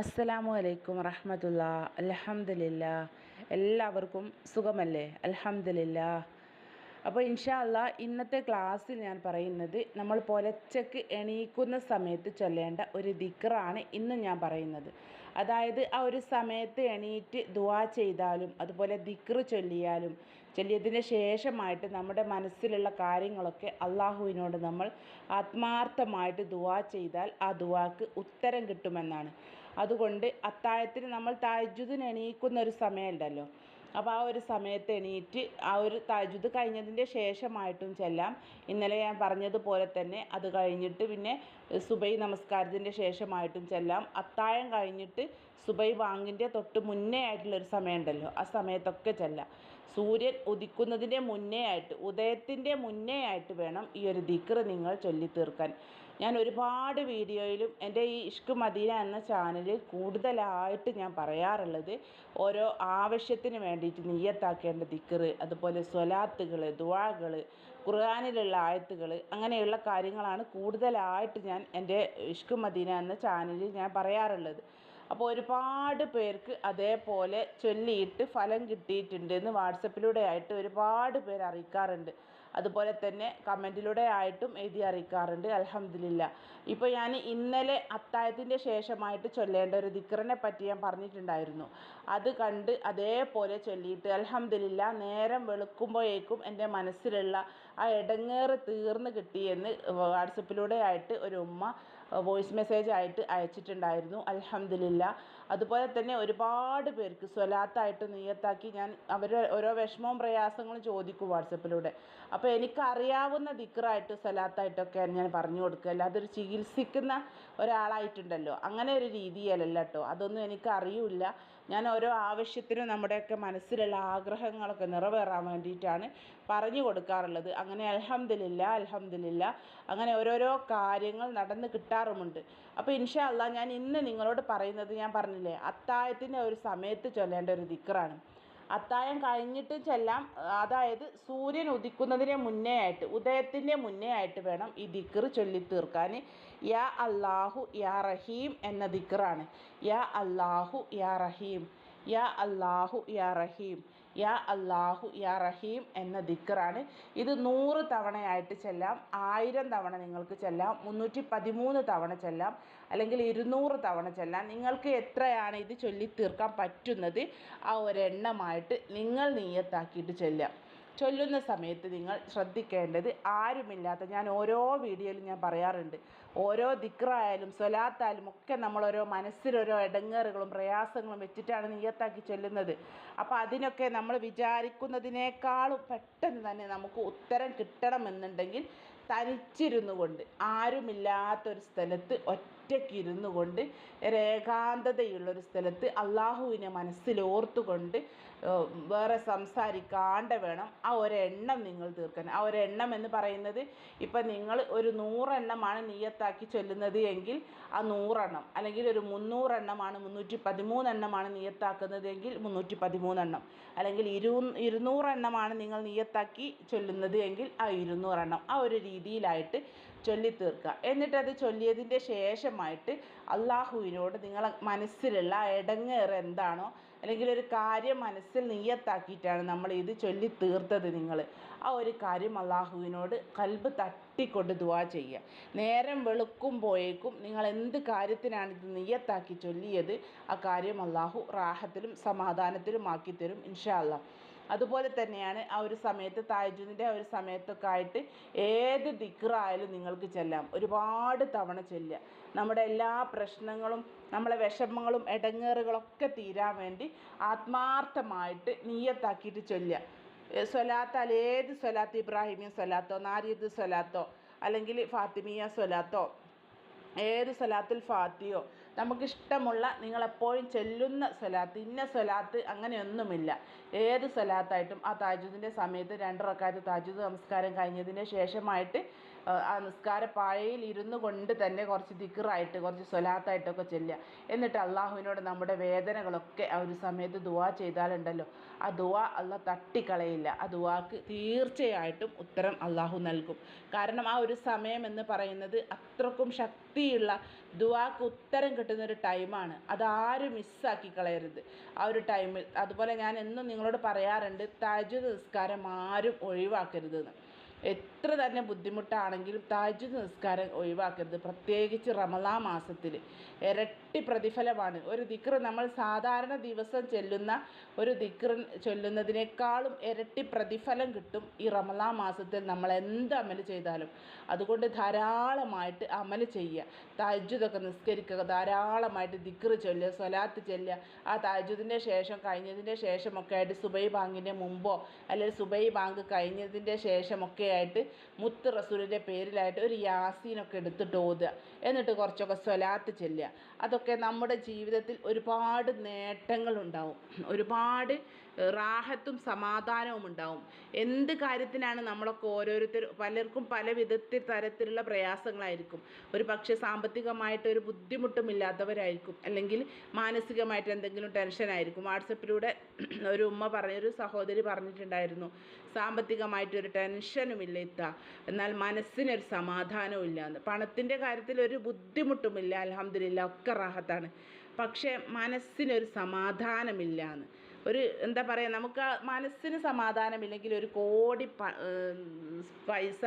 അസ്സലാമു അലൈക്കും റഹ്മത്തുള്ള അലഹമില്ല എല്ലാവർക്കും സുഖമല്ലേ? അലഹമില്ല അപ്പോൾ ഇൻഷാല്ല ഇന്നത്തെ ക്ലാസ്സിൽ ഞാൻ പറയുന്നത് നമ്മൾ പുലച്ചക്ക് എണീക്കുന്ന സമയത്ത് ചൊല്ലേണ്ട ഒരു ദിക്റാണ് ഇന്ന് ഞാൻ പറയുന്നത്. അതായത് ആ ഒരു സമയത്ത് എണീറ്റ് ദുവാ ചെയ്താലും അതുപോലെ ദിക്റ് ചൊല്ലിയാലും ചൊല്ലിയതിന് ശേഷമായിട്ട് നമ്മുടെ മനസ്സിലുള്ള കാര്യങ്ങളൊക്കെ അള്ളാഹുവിനോട് നമ്മൾ ആത്മാർത്ഥമായിട്ട് ദുവാ ചെയ്താൽ ആ ദുവാക്ക് ഉത്തരം കിട്ടുമെന്നാണ്. അതുകൊണ്ട് അത്താഴത്തിന് നമ്മൾ താജ്ജുദിന് എണീക്കുന്ന ഒരു സമയമുണ്ടല്ലോ. അപ്പോൾ ആ ഒരു സമയത്ത് എണീറ്റ് ആ ഒരു തജുദ് കഴിഞ്ഞതിന്റെ ശേഷമായിട്ടും ചെല്ലാം ഇന്നലെ ഞാൻ പറഞ്ഞതുപോലെ തന്നെ അത് കഴിഞ്ഞിട്ട് പിന്നെ സുബൈ നമസ്കാരത്തിന്റെ ശേഷമായിട്ടും ചെല്ലാം അത്താഴം കഴിഞ്ഞിട്ട് സുബൈ ബാങ്കിന്റെ തൊട്ട് മുന്നേ ആയിട്ടുള്ളൊരു സമയമുണ്ടല്ലോ. ആ സമയത്തൊക്കെ ചെല്ലാം സൂര്യൻ ഉദിക്കുന്നതിന്റെ മുന്നേ ആയിട്ട് ഉദയത്തിന്റെ മുന്നേ ആയിട്ട് വേണം ഈ ഒരു ദിക്ർ നിങ്ങൾ ചൊല്ലി തീർക്കാൻ ഞാൻ ഒരുപാട് വീഡിയോയിലും എന്റെ ഈ ഇഷ്ക് മദീന എന്ന ചാനലിൽ കൂടുതലായിട്ട് ഞാൻ പറയാറുള്ളത് ഓരോ ആവശ്യത്തിന് വേണ്ടിയിട്ട് നീയത്താക്കേണ്ട ദിക്ർ അതുപോലെ സ്വലാത്തുകൾ ദുവാകൾ ഖുർആാനിലുള്ള ആയത്തുകൾ അങ്ങനെയുള്ള കാര്യങ്ങളാണ് കൂടുതലായിട്ട് ഞാൻ എന്റെ ഇഷ്ക് മദീന എന്ന ചാനലിൽ ഞാൻ പറയാറുള്ളത്. അപ്പോൾ ഒരുപാട് പേർക്ക് അതേപോലെ ചൊല്ലിയിട്ട് ഫലം കിട്ടിയിട്ടുണ്ട് എന്ന് വാട്സപ്പിലൂടെ ആയിട്ട് ഒരുപാട് പേർ അറിയിക്കാറുണ്ട്. അതുപോലെ തന്നെ കമന്റിലൂടെ ആയിട്ടും എഴുതി അറിയിക്കാറുണ്ട്. അലഹമ്മദില്ല ഇപ്പോൾ ഞാൻ ഇന്നലെ അത്താഴത്തിന്റെ ശേഷമായിട്ട് ചൊല്ലേണ്ട ഒരു ദിക്റിനെ പറ്റി ഞാൻ പറഞ്ഞിട്ടുണ്ടായിരുന്നു. അത് കണ്ട് അതേപോലെ ചൊല്ലിയിട്ട് അലഹമ്മദില്ല നേരം വെളുക്കുമ്പോഴേക്കും എന്റെ മനസ്സിലുള്ള ആ ഇടങ്ങേറ് തീർന്ന് കിട്ടിയെന്ന് വാട്സപ്പിലൂടെ ആയിട്ട് ഒരു ഉമ്മ വോയിസ് മെസ്സേജ് ആയിട്ട് അയച്ചിട്ടുണ്ടായിരുന്നു. അലഹമ്മദില്ല അതുപോലെ തന്നെ ഒരുപാട് പേർക്ക് സ്വലാത്തായിട്ട് നീയത്താക്കി ഞാൻ അവർ ഓരോ വിഷമവും പ്രയാസങ്ങളും ചോദിക്കും വാട്സപ്പിലൂടെ. അപ്പോൾ എനിക്കറിയാവുന്ന ദിക്കറായിട്ട് സ്വലാത്തായിട്ടൊക്കെ ഞാൻ പറഞ്ഞു കൊടുക്കുക. അല്ലാതെ ഒരു ചികിത്സിക്കുന്ന ഒരാളായിട്ടുണ്ടല്ലോ. അങ്ങനെ ഒരു രീതിയല്ല കേട്ടോ അതൊന്നും എനിക്ക് അറിയില്ല ഞാൻ ഓരോ ആവശ്യത്തിനും നമ്മുടെയൊക്കെ മനസ്സിലുള്ള ആഗ്രഹങ്ങളൊക്കെ നിറവേറാൻ വേണ്ടിയിട്ടാണ് പറഞ്ഞു കൊടുക്കാറുള്ളത്. അങ്ങനെ അലഹമ്മദില്ല അലഹമ്മദില്ല അങ്ങനെ ഓരോരോ കാര്യങ്ങൾ നടന്ന് കിട്ടാറുമുണ്ട്. അപ്പോൾ ഇൻഷാ അല്ലാ ഞാൻ ഇന്ന് നിങ്ങളോട് പറയുന്നത് ഞാൻ പറഞ്ഞില്ലേ അത്താഴത്തിന്റെ ഒരു സമയത്ത് ചൊല്ലേണ്ട ഒരു ദിക്റാണ്. അത്താഴം കഴിഞ്ഞിട്ടും ചെല്ലാം അതായത് സൂര്യൻ ഉദിക്കുന്നതിന് മുന്നേ ആയിട്ട് ഉദയത്തിന്റെ മുന്നേ ആയിട്ട് വേണം ഈ ദിക്റ് ചൊല്ലി തീർക്കാൻ യാ അള്ളാഹു യാ റഹീം എന്ന ദിക്റാണ്. യാ അള്ളാഹു യാ റഹീം. യാ അള്ളാഹു യാ റഹീം. യാ അള്ളാഹു യാ റഹീം എന്ന ദിക്കറാണ് ഇത് നൂറ് തവണയായിട്ട് ചെല്ലാം ആയിരം തവണ നിങ്ങൾക്ക് ചെല്ലാം മുന്നൂറ്റി പതിമൂന്ന് തവണ ചെല്ലാം അല്ലെങ്കിൽ ഇരുന്നൂറ് തവണ ചെല്ലാം. നിങ്ങൾക്ക് എത്രയാണ് ഇത് ചൊല്ലി തീർക്കാൻ പറ്റുന്നത്? ആ ഒരെണ്ണമായിട്ട് നിങ്ങൾ നീയത്താക്കിയിട്ട് ചെല്ലാം ചൊല്ലുന്ന സമയത്ത് നിങ്ങൾ ശ്രദ്ധിക്കേണ്ടത് ആരുമില്ലാത്ത ഞാൻ ഓരോ വീഡിയോയിലും ഞാൻ പറയാറുണ്ട് ഓരോ ദിക്റായാലും സ്വലാത്തായാലും ഒക്കെ നമ്മൾ ഓരോ മനസ്സിലോരോ ഇടങ്ങേറുകളും പ്രയാസങ്ങളും വെച്ചിട്ടാണ് നീയത്താക്കി ചൊല്ലുന്നത്. അപ്പോൾ അതിനൊക്കെ നമ്മൾ വിചാരിക്കുന്നതിനേക്കാളും പെട്ടെന്ന് തന്നെ നമുക്ക് ഉത്തരം കിട്ടണമെന്നുണ്ടെങ്കിൽ തനിച്ചിരുന്നു കൊണ്ട് ആരുമില്ലാത്തൊരു സ്ഥലത്ത് ഒറ്റയ്ക്കിരുന്നു കൊണ്ട് ഏകാന്തതയുള്ളൊരു സ്ഥലത്ത് അള്ളാഹുവിനെ മനസ്സിലോർത്തുകൊണ്ട് വേറെ സംസാരിക്കാണ്ട് വേണം ആ ഒരെണ്ണം നിങ്ങൾ തീർക്കാൻ. ആ ഒരെണ്ണം എന്ന് പറയുന്നത് ഇപ്പം നിങ്ങൾ ഒരു നൂറെണ്ണമാണ് നീയത്താക്കി ചൊല്ലുന്നത് എങ്കിൽ ആ നൂറെണ്ണം അല്ലെങ്കിൽ ഒരു മുന്നൂറെണ്ണമാണ് മുന്നൂറ്റി പതിമൂന്നെണ്ണമാണ് നീയത്താക്കുന്നത് എങ്കിൽ മുന്നൂറ്റി പതിമൂന്നെണ്ണം അല്ലെങ്കിൽ ഇരു ഇരുന്നൂറെണ്ണമാണ് നിങ്ങൾ നീയത്താക്കി ചൊല്ലുന്നത് എങ്കിൽ ആ ഇരുന്നൂറെണ്ണം ആ ഒരു രീതിയിലായിട്ട് ചൊല്ലി തീർക്കുക എന്നിട്ടത് ചൊല്ലിയതിന്റെ ശേഷമായിട്ട് അള്ളാഹുവിനോട് നിങ്ങളെ മനസ്സിലുള്ള ഇടങ്ങേറ് എന്താണോ അല്ലെങ്കിൽ ഒരു കാര്യം മനസ്സിൽ നീയത്താക്കിയിട്ടാണ് നമ്മൾ ഇത് ചൊല്ലി തീർത്തത് നിങ്ങൾ. ആ ഒരു കാര്യം അള്ളാഹുവിനോട് കൽബ് തട്ടിക്കൊണ്ട് ദുവാ ചെയ്യുക. നേരം വെളുക്കുമ്പോഴേക്കും നിങ്ങൾ എന്ത് കാര്യത്തിനാണ് ഇത് നീയത്താക്കി ചൊല്ലിയത്? ആ കാര്യം അള്ളാഹു റാഹത്തിലും സമാധാനത്തിലും ആക്കിത്തരും ഇൻഷാ അള്ളാഹ് അതുപോലെ തന്നെയാണ് ആ ഒരു സമയത്ത് താജുദിന്റെ ആ ഒരു സമയത്തൊക്കെ ആയിട്ട് ഏത് ദിക്റായാലും നിങ്ങൾക്ക് ചെല്ലാം. ഒരുപാട് തവണ ചെല്ലുക. നമ്മുടെ എല്ലാ പ്രശ്നങ്ങളും നമ്മളെ വിഷമങ്ങളും ഇടങ്ങേറുകളൊക്കെ തീരാൻ വേണ്ടി ആത്മാർത്ഥമായിട്ട് നീയത്താക്കിയിട്ട് ചൊല്ലുക. സ്വലാത്താൽ ഏത് സ്വലാത്ത് ഇബ്രാഹിമിയ സ്വലാത്തോ നാരിയത് സ്വലാത്തോ അല്ലെങ്കിൽ ഫാത്തിമിയ സ്വലാത്തോ ഏത് സ്വലാത്തുൽ ഫാത്തിയോ നമുക്കിഷ്ടമുള്ള നിങ്ങളെപ്പോഴും ചെല്ലുന്ന സ്വലാത്ത് ഇന്ന സ്വലാത്ത് അങ്ങനെയൊന്നുമില്ല. ഏത് സ്വലാത്തായിട്ടും ആ താജുദിന്റെ സമയത്ത് രണ്ട് റക്കാത്ത് താജുദ് നമസ്കാരം കഴിഞ്ഞതിന് ശേഷമായിട്ട് ആ നിസ്കാര പായയിൽ ഇരുന്നു കൊണ്ട് തന്നെ കുറച്ച് ദിക്റായിട്ട് കുറച്ച് സ്വലാത്തായിട്ടൊക്കെ ചെല്ലുക. എന്നിട്ട് അള്ളാഹുവിനോട് നമ്മുടെ വേദനകളൊക്കെ ആ ഒരു സമയത്ത് ദുവാ ചെയ്താലുണ്ടല്ലോ. ആ ദുവാ അള്ളാഹ് തട്ടിക്കളയില്ല. ആ ദുവാക്ക് തീർച്ചയായിട്ടും ഉത്തരം അള്ളാഹു നൽകും. കാരണം ആ ഒരു സമയം എന്ന് പറയുന്നത് അത്രക്കും ശക്തിയുള്ള ദുവാക്ക് ഉത്തരം കിട്ടുന്ന ഒരു ടൈമാണ്. അതാരും മിസ്സാക്കി കളയരുത്. ആ ഒരു ടൈമിൽ. അതുപോലെ ഞാൻ എന്നും നിങ്ങളോട് പറയാറുണ്ട് തജു നിസ്കാരം ആരും ഒഴിവാക്കരുതെന്ന്. എത്ര തന്നെ ബുദ്ധിമുട്ടാണെങ്കിലും താജ്ജുദ് നിസ്കാരം ഒഴിവാക്കരുത്. പ്രത്യേകിച്ച് റമദാ മാസത്തിൽ ഇരട്ടി പ്രതിഫലമാണ്. ഒരു ദിക്ർ നമ്മൾ സാധാരണ ദിവസം ചെല്ലുന്ന ഒരു ദിക്ർ ചൊല്ലുന്നതിനേക്കാളും ഇരട്ടി പ്രതിഫലം കിട്ടും ഈ റമദാ മാസത്തിൽ നമ്മൾ എന്ത് അമൽ ചെയ്താലും. അതുകൊണ്ട് ധാരാളമായിട്ട് അമൽ ചെയ്യുക. താജ്ജുദൊക്കെ നിസ്കരിക്കുക. ധാരാളമായിട്ട് ദിക്ർ ചൊല്ലുക. സ്വലാത്ത് ചൊല്ലുക. ആ താജ്ജുദിന്റെ ശേഷം കഴിഞ്ഞതിന്റെ ശേഷമൊക്കെ ആയിട്ട് സുബൈ ബാങ്കിന്റെ മുമ്പോ അല്ലെങ്കിൽ സുബൈ ബാങ്ക് കഴിഞ്ഞതിന്റെ ശേഷമൊക്കെ ആയിട്ട് മുത്ത് റസൂലിന്റെ പേരിലായിട്ട് ഒരു യാസീനൊക്കെ എടുത്തിട്ട് ഓതുക. എന്നിട്ട് കുറച്ചൊക്കെ സ്വലാത്ത് ചെല്ലുക. അതൊക്കെ നമ്മുടെ ജീവിതത്തിൽ ഒരുപാട് നേട്ടങ്ങളുണ്ടാവും. ഒരുപാട് റാഹത്തും സമാധാനവും ഉണ്ടാവും. എന്ത് കാര്യത്തിനാണ് നമ്മളൊക്കെ ഓരോരുത്തർ പലർക്കും പല വിധത്തിൽ തരത്തിലുള്ള പ്രയാസങ്ങളായിരിക്കും. ഒരു പക്ഷേ സാമ്പത്തികമായിട്ട് ഒരു ബുദ്ധിമുട്ടും ഇല്ലാത്തവരായിരിക്കും അല്ലെങ്കിൽ മാനസികമായിട്ട് എന്തെങ്കിലും ടെൻഷനായിരിക്കും. വാട്സപ്പിലൂടെ ഒരു ഉമ്മ പറഞ്ഞ ഒരു സഹോദരി പറഞ്ഞിട്ടുണ്ടായിരുന്നു. സാമ്പത്തികമായിട്ട് ഒരു ടെൻഷനുമില്ല ഇത്ത. എന്നാൽ മനസ്സിനൊരു സമാധാനവും ഇല്ല എന്ന്. പണത്തിന്റെ കാര്യത്തിൽ ഒരു ബുദ്ധിമുട്ടുമില്ല. അലഹമില്ല ഒക്കെ റാഹത്താണ്. പക്ഷേ മനസ്സിനൊരു സമാധാനമില്ല എന്ന്. ഒരു എന്താ പറയുക നമുക്ക് മനസ്സിന് സമാധാനമില്ലെങ്കിൽ ഒരു കോടി പൈസ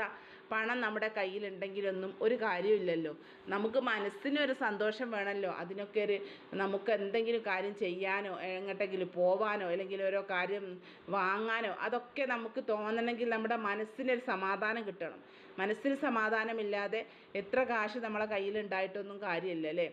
പണം നമ്മുടെ കയ്യിലുണ്ടെങ്കിലൊന്നും ഒരു കാര്യമില്ലല്ലോ നമുക്ക് മനസ്സിനൊരു സന്തോഷം വേണമല്ലോ. അതിനൊക്കെ ഒരു നമുക്ക് എന്തെങ്കിലും കാര്യം ചെയ്യാനോ എങ്ങോട്ടെങ്കിലും പോവാനോ അല്ലെങ്കിൽ ഓരോ കാര്യം വാങ്ങാനോ അതൊക്കെ നമുക്ക് തോന്നണമെങ്കിൽ നമ്മുടെ മനസ്സിനൊരു സമാധാനം കിട്ടണം. മനസ്സിന് സമാധാനമില്ലാതെ എത്ര കാശ് നമ്മളെ കയ്യിലുണ്ടായിട്ടൊന്നും കാര്യമില്ല അല്ലേ?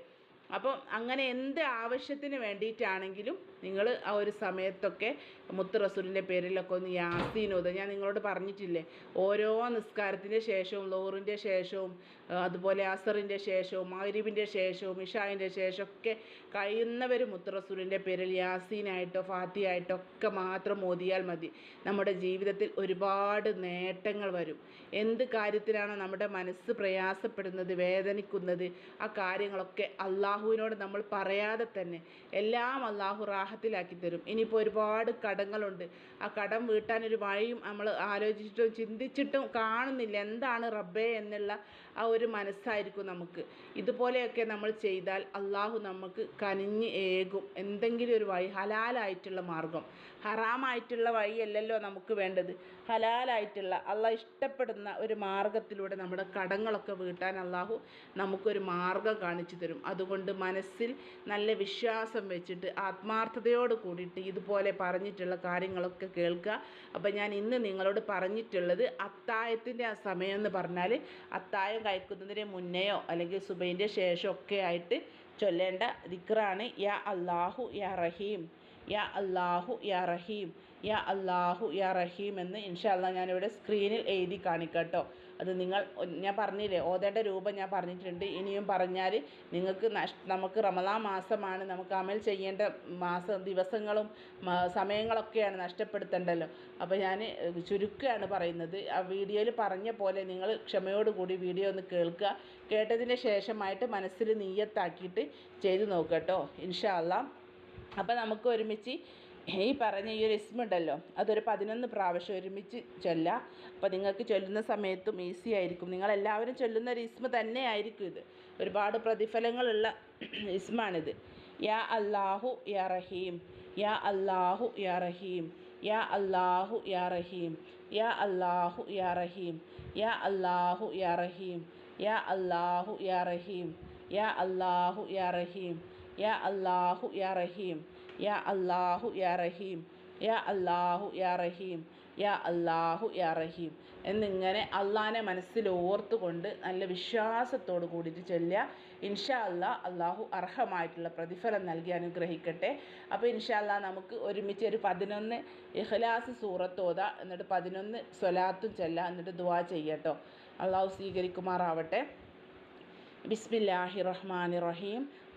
അപ്പോൾ അങ്ങനെ എന്ത് ആവശ്യത്തിന് വേണ്ടിയിട്ടാണെങ്കിലും നിങ്ങൾ ആ ഒരു സമയത്തൊക്കെ മുത്ത് റസൂലിന്റെ പേരിലൊക്കെ ഒന്ന് യാസീനോദ ഞാൻ നിങ്ങളോട് പറഞ്ഞിട്ടില്ലേ ഓരോ നിസ്കാരത്തിന്റെ ശേഷവും ലോറിന്റെ ശേഷവും അതുപോലെ അസറിന്റെ ശേഷവും മഗ്രിബിന്റെ ശേഷവും ഇഷായിന്റെ ശേഷമൊക്കെ കഴിയുന്നവർ മുത്ത് റസൂലിന്റെ പേരിൽ യാസീനായിട്ടോ ഫാത്തിയായിട്ടോ ഒക്കെ മാത്രം ഓതിയാൽ മതി. നമ്മുടെ ജീവിതത്തിൽ ഒരുപാട് നേട്ടങ്ങൾ വരും. എന്ത് കാര്യത്തിലാണ് നമ്മുടെ മനസ്സ് പ്രയാസപ്പെടുന്നത് വേദനിക്കുന്നത് ആ കാര്യങ്ങളൊക്കെ അള്ളാഹുവിനോട് നമ്മൾ പറയാതെ തന്നെ എല്ലാം അള്ളാഹു റാഹത്തിലാക്കി തരും. ഇനിയിപ്പോൾ ഒരുപാട് കടങ്ങളുണ്ട്. ആ കടം വീട്ടാൻ ഒരു വഴിയും നമ്മൾ ആലോചിച്ചിട്ടും ചിന്തിച്ചിട്ടും കാണുന്നില്ല. എന്താണ് റബ്ബേ എന്നുള്ള ആ ഒരു മനസ്സായിരിക്കും നമുക്ക്. ഇതുപോലെയൊക്കെ നമ്മൾ ചെയ്താൽ അള്ളാഹു നമുക്ക് കനിഞ്ഞ് ഏകും. എന്തെങ്കിലും ഒരു വഴി ഹലാലായിട്ടുള്ള മാർഗം ഹറാമായിട്ടുള്ള വഴിയല്ലല്ലോ നമുക്ക് വേണ്ടത്. ഹലാലായിട്ടുള്ള അള്ളാഹ് ഇഷ്ടപ്പെടുന്ന ഒരു മാർഗത്തിലൂടെ നമ്മുടെ കടങ്ങളൊക്കെ വീട്ടാൻ അള്ളാഹു നമുക്കൊരു മാർഗം കാണിച്ചു തരും. അതുകൊണ്ട് മനസ്സിൽ നല്ല വിശ്വാസം വെച്ചിട്ട് ആത്മാർത്ഥതയോട് കൂടിയിട്ട് ഇതുപോലെ പറഞ്ഞിട്ടുള്ള കാര്യങ്ങളൊക്കെ കേൾക്കുക. അപ്പം ഞാൻ ഇന്ന് നിങ്ങളോട് പറഞ്ഞിട്ടുള്ളത് അത്തായത്തിന്റെ ആ സമയം എന്ന് പറഞ്ഞാൽ അത്തായം കഴിക്കുന്നതിന് മുന്നെയോ അല്ലെങ്കിൽ സുബൈന്റെ ശേഷം ഒക്കെ ആയിട്ട് ചൊല്ലേണ്ട ദിക്റാണ് യാ അള്ളാഹു യാ റഹീം. യാ അള്ളാഹു യാ റഹീം. യാ അല്ലാഹു യാ റഹീം എന്ന് ഇൻഷാല്ല ഞാനിവിടെ സ്ക്രീനിൽ എഴുതി കാണിക്കട്ടോ. അത് നിങ്ങൾ ഞാൻ പറഞ്ഞില്ലേ ഓതേണ്ട രൂപം ഞാൻ പറഞ്ഞിട്ടുണ്ട്. ഇനിയും പറഞ്ഞാൽ നിങ്ങൾക്ക് നഷ് നമുക്ക് റമദാ മാസമാണ്. നമുക്ക് അമൽ ചെയ്യേണ്ട മാസം ദിവസങ്ങളും സമയങ്ങളൊക്കെയാണ് നഷ്ടപ്പെടുത്തേണ്ടല്ലോ. അപ്പോൾ ഞാൻ ചുരുക്കുകയാണ് പറയുന്നത്. ആ വീഡിയോയിൽ പറഞ്ഞ പോലെ നിങ്ങൾ ക്ഷമയോടുകൂടി വീഡിയോ ഒന്ന് കേൾക്കുക. കേട്ടതിന് ശേഷമായിട്ട് മനസ്സിൽ നീയത്താക്കിയിട്ട് ചെയ്ത് നോക്കട്ടോ ഇൻഷാല്ലാം അപ്പോൾ നമുക്ക് ഒരുമിച്ച് ഈ പറഞ്ഞ ഈ ഒരു ഇസ്മുണ്ടല്ലോ അതൊരു പതിനൊന്ന് പ്രാവശ്യം ഒരുമിച്ച് ചൊല്ലുക അപ്പോൾ നിങ്ങൾക്ക് ചൊല്ലുന്ന സമയത്തും ഈസി ആയിരിക്കും. നിങ്ങളെല്ലാവരും ചൊല്ലുന്ന ഒരു ഇസ്മ തന്നെ ആയിരിക്കും ഇത്. ഒരുപാട് പ്രതിഫലങ്ങളുള്ള ഇസ്മാണിത് യാ അല്ലാഹു യാ റഹീം. യാ അല്ലാഹു യാ റഹീം. യാ അല്ലാഹു യാ റഹീം. യാ അല്ലാഹു യാ റഹീം. യാ അല്ലാഹു യാ റഹീം. യാ അല്ലാഹു യാ റഹീം. യാ അല്ലാഹു യാ റഹീം. യാ അല്ലാഹു യാ റഹീം. യാ അല്ലാഹു യാ റഹീം യാ അല്ലാഹു യാ റഹീം യാ അല്ലാഹു യാ റഹീം എന്നിങ്ങനെ അള്ളാഹിനെ മനസ്സിൽ ഓർത്തുകൊണ്ട് നല്ല വിശ്വാസത്തോട് കൂടിയിട്ട് ചൊല്ലുക. ഇൻഷാ അല്ലാ അള്ളാഹു അർഹമായിട്ടുള്ള പ്രതിഫലം നൽകി അനുഗ്രഹിക്കട്ടെ. അപ്പോൾ ഇൻഷാ അല്ലാ നമുക്ക് ഒരുമിച്ച് ഒരു പതിനൊന്ന് ഇഖ്ലാസ് സൂറത്ത് എന്നിട്ട് പതിനൊന്ന് സ്വലാത്തും ചെല്ലാം എന്നിട്ട് ദുവാ ചെയ്യട്ടോ അള്ളാഹു സ്വീകരിക്കുമാറാവട്ടെ. ബിസ്മില്ലാഹി റഹ്മാൻ റഹീം.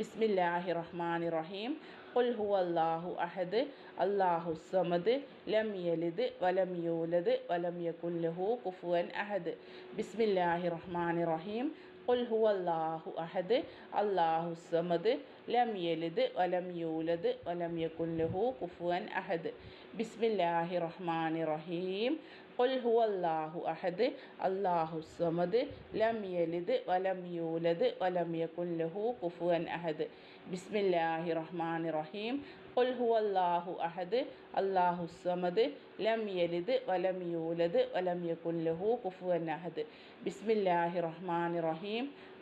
بسم الله الرحمن الرحيم قل هو الله أحد الله الصمد لم يلد ولم يولد ولم يكن له كفوا أحد بسم الله الرحمن الرحيم قل هو الله أحد الله الصمد لم يلد ولم يولد ولم يكن له كفوا أحد بسم الله الرحمن الرحيم قل هو الله أحد الله الصمد لم يلد ولم يولد ولم يكن له كفوا أحد بسم الله الرحمن الرحيم قل هو الله أحد الله الصمد لم يلد ولم يولد ولم يكن له كفوا أحد بسم الله الرحمن الرحيم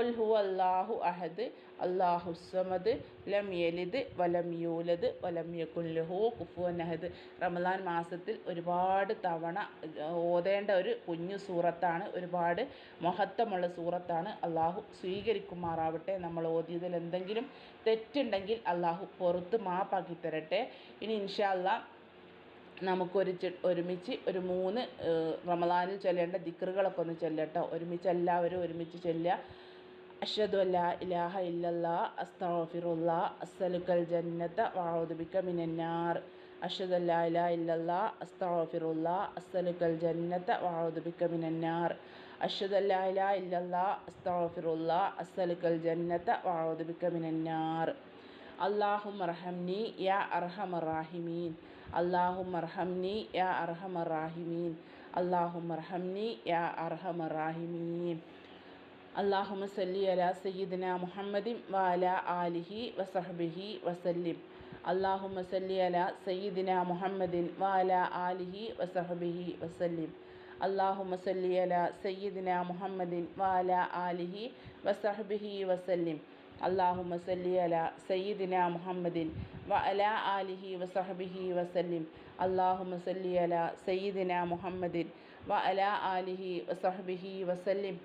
ഒൽഹു അള്ളാഹു അഹദ് അള്ളാഹു സമദ് ലം യലിദ് വലം യൂലദ് വലം യക്കുല്ലഹു കുഫുവൻ അഹദ് റമദാൻ മാസത്തിൽ ഒരുപാട് തവണ ഓതേണ്ട ഒരു കുഞ്ഞു സൂറത്താണ് ഒരുപാട് മഹത്വമുള്ള സൂറത്താണ് അള്ളാഹു സ്വീകരിക്കുമാറാവട്ടെ. നമ്മൾ ഓതിയതിൽ എന്തെങ്കിലും തെറ്റുണ്ടെങ്കിൽ അള്ളാഹു പുറത്ത് മാപ്പാക്കി തരട്ടെ. ഇനി ഇൻഷാ അള്ളാഹ് നമുക്കൊരു ഒരുമിച്ച് ഒരു മൂന്ന് റമദാനിൽ ചൊല്ലേണ്ട ദിക്റുകളൊക്കെ ഒന്ന് ചൊല്ലട്ടോ ഒരുമിച്ച് എല്ലാവരും ഒരുമിച്ച് ചൊല്ലുക. അഷദ് അല്ല ഇലാഹ ഇല്ലല്ല അസ്തഫിറുല്ല അസ്സലുക്കൽ ജന്നത്ത് വഹോദുബിക്ക മിനന്നാർ അഷദ് അല്ല ഇലാഹ ഇല്ലല്ല അസ്തഫിറുല്ല അസ്സലുക്കൽ ജന്നത്ത് വഹോദുബിക്ക മിനന്നാർ അഷദ് അല്ല ഇലാഹ ഇല്ലല്ല അസ്തഫിറുല്ല അസ്സലുക്കൽ ജന്നത്ത് വഹോദുബിക്ക മിനന്നാർ അള്ളാഹും അർഹംനി യാ അർഹമറാഹിമീൻ അള്ളാഹും അർഹംനി യാ അർഹമറാഹിമീൻ അള്ളാഹും അർഹംനി യാ അർഹമറാഹിമീൻ അള്ളാഹുമ സല്ലി അല സയ്യിദിന മുഹമ്മദിം വാല ആലിഹി വസഹബിഹി വസല്ലിം. അള്ളാഹുമ സല്ലി അല സയ്യിദിന മുഹമ്മദിൻ വാല ആലിഹി വസഹബിഹി വസല്ലിം. അള്ളാഹുമ സല്ലി അല സയ്യിദിന മുഹമ്മദിൻ വാല ആലിഹി വസഹബിഹി വസല്ലിം. അള്ളാഹുമ സല്ലി അല സയ്യിദിന മുഹമ്മദിൻ വഅല ആലിഹി വസഹബിഹി വസല്ലിം. അള്ളാഹുമ സല്ലി അല സയ്യിദിന മുഹമ്മദിൻ വഅല ആലിഹി വസഹബിഹി വസല്ലിം.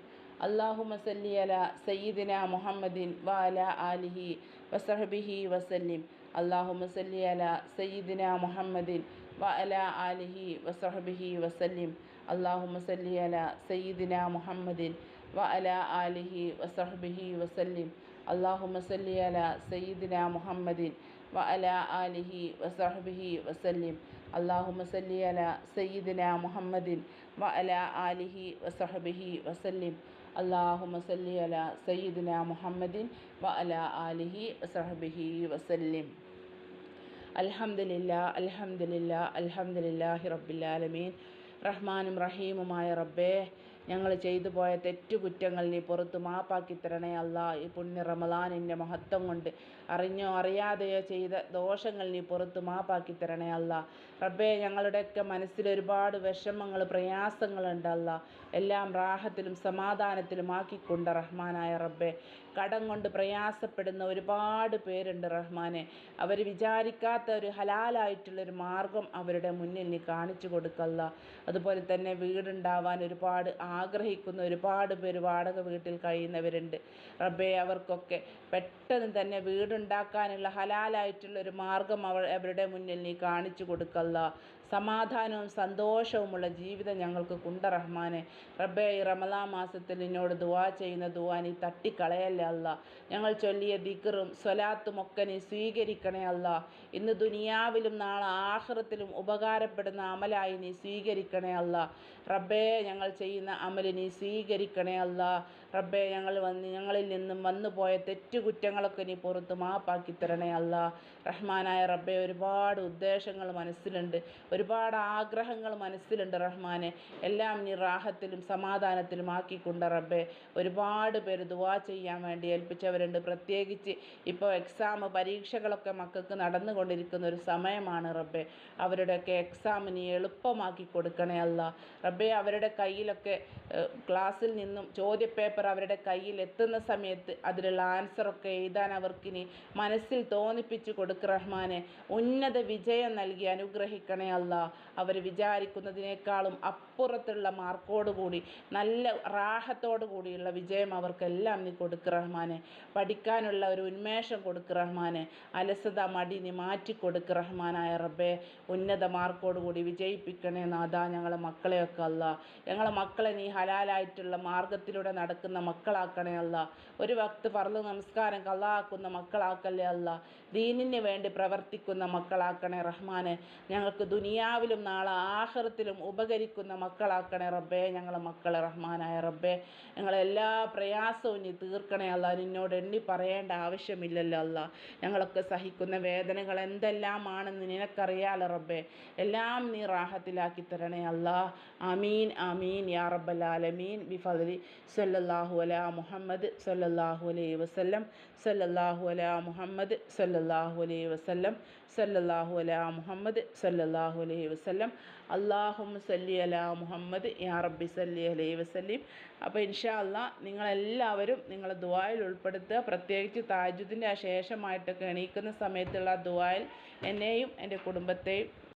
അള്ളാഹു മസല്ലി അല സയ്യിദിന മുഹമ്മദിൻ വാല ആലിഹി വസഹബിഹി വസല്ലിം. അള്ളാഹു മസല്ലി അല സയ്യിദിന മുഹമ്മദിൻ വഅല ആലിഹി വസഹബിഹി വസല്ലിം. അള്ളാഹു മസല്ലി അല സയ്യിദിന മുഹമ്മദിൻ വഅല ആലിഹി വസഹബിഹി വസല്ലിം. അള്ളാഹു മസല്ലി അല സയ്യിദിന മുഹമ്മദിൻ വഅല ആലിഹി വസഹബിഹി വസല്ലിം. അള്ളാഹു മസല്ലി അല സയ്യിദിന മുഹമ്മദിൻ വഅല ആലിഹി വസഹബിഹി വസല്ലിം. അള്ളാഹു മസല്ലി അല സയ്യിദിന മുഹമ്മദിൻ വ അല ആലിഹി സഹബിഹി വസല്ലിം. അൽഹംദുലില്ല അൽഹംദുലില്ല അൽഹംദുലില്ലാഹി റബ്ബില്ലാലമീൻ റഹ്മാനും റഹീമുമായ റബ്ബേ ഞങ്ങൾ ചെയ്തു പോയ തെറ്റുകുറ്റങ്ങൾ നീ പുറത്ത് മാപ്പാക്കി തരണേ അല്ല. ഈ പുണ്യ റമദാനിന്റെ മഹത്വം കൊണ്ട് അറിഞ്ഞോ അറിയാതെയോ ചെയ്ത ദോഷങ്ങൾ നീ പുറത്ത് മാപ്പാക്കി തരണേ അല്ല. റബ്ബേ ഞങ്ങളുടെയൊക്കെ മനസ്സിൽ ഒരുപാട് വിഷമങ്ങൾ പ്രയാസങ്ങളുണ്ടല്ല എല്ലാം റാഹത്തിലും സമാധാനത്തിലും ആക്കിക്കൊണ്ട് റഹ്മാനായ റബ്ബേ കടം കൊണ്ട് പ്രയാസപ്പെടുന്ന ഒരുപാട് പേരുണ്ട് റഹ്മാനെ. അവർ വിചാരിക്കാത്ത ഒരു ഹലാലായിട്ടുള്ളൊരു മാർഗം അവരുടെ മുന്നിൽ നീ കാണിച്ചു കൊടുക്കല്ല. അതുപോലെ തന്നെ വീടുണ്ടാവാൻ ഒരുപാട് ആഗ്രഹിക്കുന്ന ഒരുപാട് പേര് വാടക വീട്ടിൽ കഴിയുന്നവരുണ്ട്. റബ്ബേ അവർക്കൊക്കെ പെട്ടെന്ന് തന്നെ വീടുണ്ടാക്കാനുള്ള ഹലാലായിട്ടുള്ള ഒരു മാർഗം അവർ അവരുടെ മുന്നിൽ നീ കാണിച്ചു കൊടുക്കല്ല. സമാധാനവും സന്തോഷവുമുള്ള ജീവിതം ഞങ്ങൾക്ക് കുണ്ട റഹ്മാനെ. റബ്ബേ ഈ റമദാ മാസത്തിൽ നിന്നോട് ദുവാ ചെയ്യുന്ന ദുവാ നീ തട്ടിക്കളയല്ലേ അല്ല. ഞങ്ങൾ ചൊല്ലിയ ദിക്കറും സ്വലാത്തും ഒക്കെ നീ സ്വീകരിക്കണേ അല്ല. ഇന്ന് ദുനിയാവിലും നാളെ ആഹ്റത്തിലും ഉപകാരപ്പെടുന്ന അമലായി നീ സ്വീകരിക്കണേ അല്ല. റബ്ബേ ഞങ്ങൾ ചെയ്യുന്ന അമൽ നീ സ്വീകരിക്കണേ അല്ല. റബ്ബേ ഞങ്ങൾ വന്ന് ഞങ്ങളിൽ നിന്നും വന്നു പോയ തെറ്റുകുറ്റങ്ങളൊക്കെ നീ പുറത്ത് മാപ്പാക്കി തരണേ അല്ല. റഹ്മാനായ റബ്ബെ ഒരുപാട് ഉദ്ദേശങ്ങൾ മനസ്സിലുണ്ട്. ഒരുപാട് ആഗ്രഹങ്ങൾ മനസ്സിലുണ്ട് റഹ്മാനെ. എല്ലാം നീ റാഹത്തിലും സമാധാനത്തിലും ആക്കിക്കൊണ്ട് റബ്ബെ ഒരുപാട് പേര് ദുവാ ചെയ്യാൻ വേണ്ടി ഏൽപ്പിച്ചവരുണ്ട്. പ്രത്യേകിച്ച് ഇപ്പോൾ എക്സാം പരീക്ഷകളൊക്കെ മക്കൾക്ക് നടന്നുകൊണ്ടിരിക്കുന്ന ഒരു സമയമാണ് റബ്ബെ. അവരുടെയൊക്കെ എക്സാം നീ എളുപ്പമാക്കി കൊടുക്കണേ അല്ല. റബ്ബെ അവരുടെ കയ്യിലൊക്കെ ക്ലാസ്സിൽ നിന്നും ചോദ്യപേപ്പർ അവരുടെ കയ്യിൽ എത്തുന്ന സമയത്ത് അതിലുള്ള ആൻസറൊക്കെ എഴുതാൻ അവർക്കിനി മനസ്സിൽ തോന്നിപ്പിച്ച് കൊടുക്ക് റഹ്മാനെ. ഉന്നത വിജയം നൽകി അനുഗ്രഹിക്കണേ അല്ല. അവർ വിചാരിക്കുന്നതിനേക്കാളും അപ്പുറത്തുള്ള മാർക്കോടുകൂടി നല്ല റാഹത്തോടു കൂടിയുള്ള വിജയം അവർക്കെല്ലാം നീ കൊടുക്ക് റഹ്മാനെ. പഠിക്കാനുള്ള ഒരു ഉന്മേഷം കൊടുക്ക് റഹ്മാനെ. അലസത മടി നീ മാറ്റി കൊടുക്ക് റഹ്മാനായ റബ്ബെ. ഉന്നത മാർക്കോടുകൂടി വിജയിപ്പിക്കണേ നാഥാ ഞങ്ങളെ മക്കളെയൊക്കെ അല്ല. ഞങ്ങളെ മക്കളെ നീ ഹലാലായിട്ടുള്ള മാർഗത്തിലൂടെ നടക്കുന്ന മക്കളാക്കണേ അല്ല. ഒരു വക്ത് പറന്ന് നമസ്കാരം കള്ളാക്കുന്ന മക്കളാക്കല്ലേ അല്ല. ദീനിന് വേണ്ടി പ്രവർത്തിക്കുന്ന മക്കളാക്കണേ റഹ്മാനെ. ഞങ്ങൾക്ക് ദുനിയാവിലും നാളെ ആഹ്റത്തിലും ഉപകരിക്കുന്ന മക്കളാക്കണേ റബ്ബേ. ഞങ്ങളെ മക്കളെ റഹ്മാനായ റബ്ബേ. ഞങ്ങളെ എല്ലാ പ്രയാസവും നീ തീർക്കണേ അല്ല നിന്നോട് എണ്ണി പറയേണ്ട ആവശ്യമില്ലല്ലോ അല്ല ഞങ്ങളൊക്കെ സഹിക്കുന്ന വേദനകൾ എന്തെല്ലാമാണെന്ന് നിനക്കറിയാലോ റബ്ബേ. എല്ലാം നീ റാഹത്തിലാക്കി തരണേ അല്ല അമീൻ അമീൻ യാ റബ്ബലാലമീൻ ആലമീൻ. ബിഫദലി സല്ലല്ലാഹു അലാ മുഹമ്മദ് സല്ലല്ലാഹു അലൈഹി വസല്ലം. സല്ലല്ലാഹു അലാ മുഹമ്മദ് സല്ലല്ലാഹു അലൈഹി വസല്ലം. സല്ലല്ലാഹു അലാ മുഹമ്മദ് സല്ലല്ലാഹു അലൈഹി വസല്ലം. അല്ലാഹുമ്മ സല്ലി അലാ മുഹമ്മദ് യാ റബ്ബി സല്ലി അലൈഹി വസ്ലീം അപ്പോൾ ഇൻഷാ അല്ലാ നിങ്ങളെല്ലാവരും നിങ്ങളെ ദുആയിൽ ഉൾപ്പെടുത്തുക. പ്രത്യേകിച്ച് താജുദിന്റെ ആ ശേഷമായിട്ടൊക്കെ എണീക്കുന്ന സമയത്തുള്ള ദുആയിൽ എന്നെയും എന്റെ കുടുംബത്തെയും